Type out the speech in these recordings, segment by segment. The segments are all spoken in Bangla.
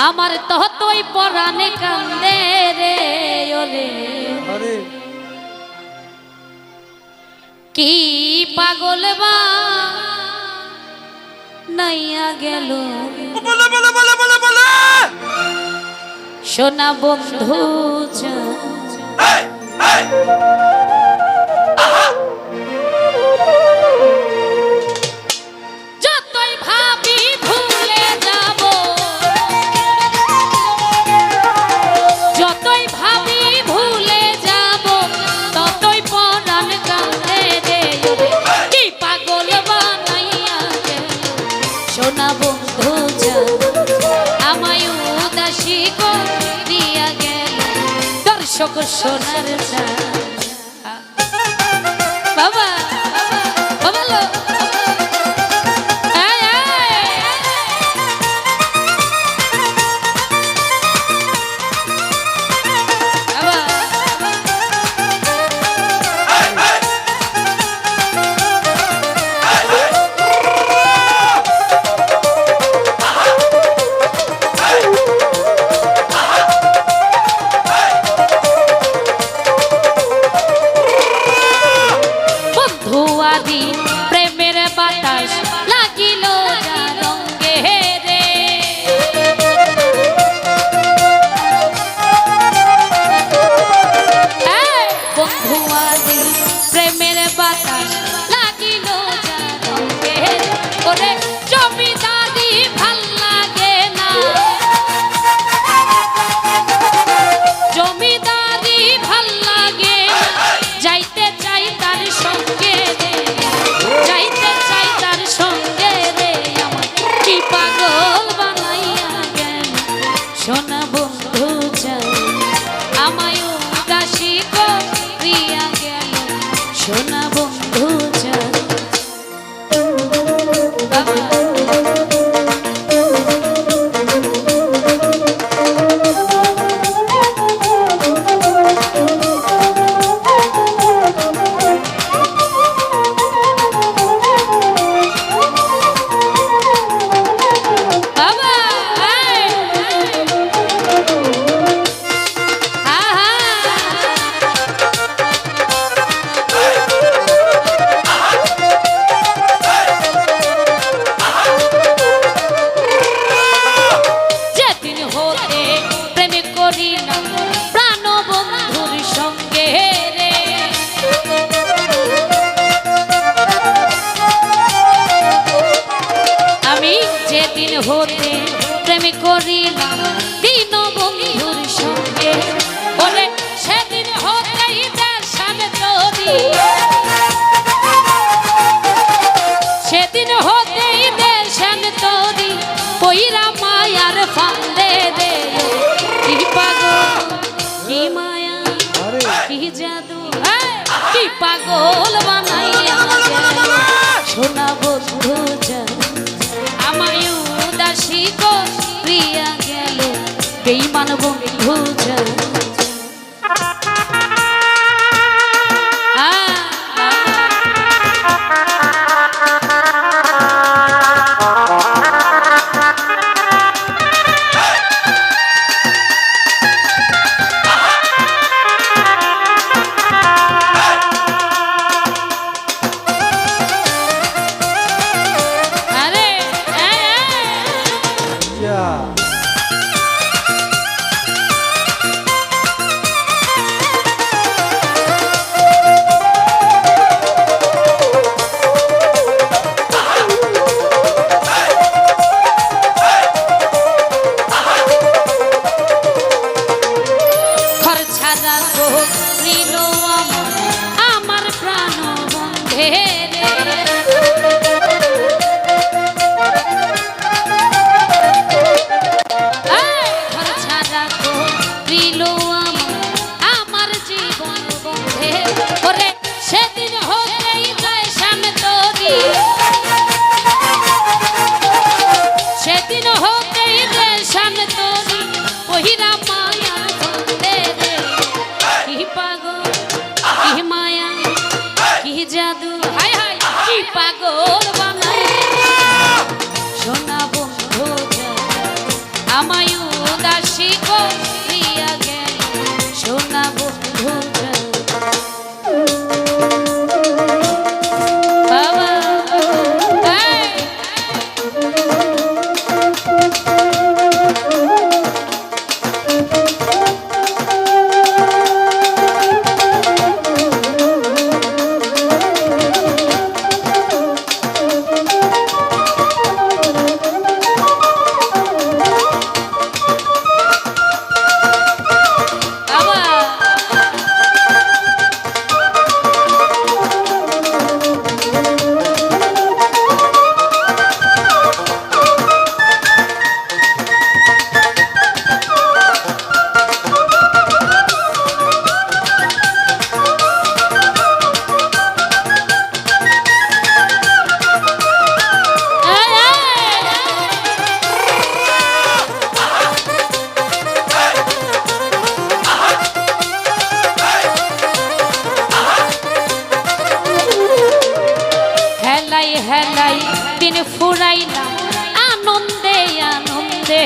আমার তহতই পরানে কান্দে রে ওরে। কি পাগল বা? নাইয়া গেল। বলে বলে বলে বলে বলে। সোনা বন্ধু এই এই। সোনার চা দাসী করিয়া গেল শোনাবো পাগল বানাইয়া সোনা বন্ধু আমায় উদাসী করিয়া গেল বেইমান বন্ধু যা পাগল বানাই সোনা বন্ধু আমায় উদাসী করিয়া ফুরাইলাম। আনন্দে আনন্দে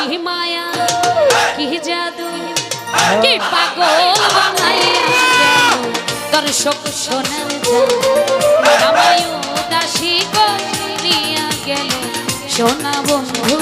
কি মায়া কি জাদু হ্যাঁ। কি পাগল বানাইয়া দর্শক শোনার আমায় উদাসী গেল। সোনা বন্ধু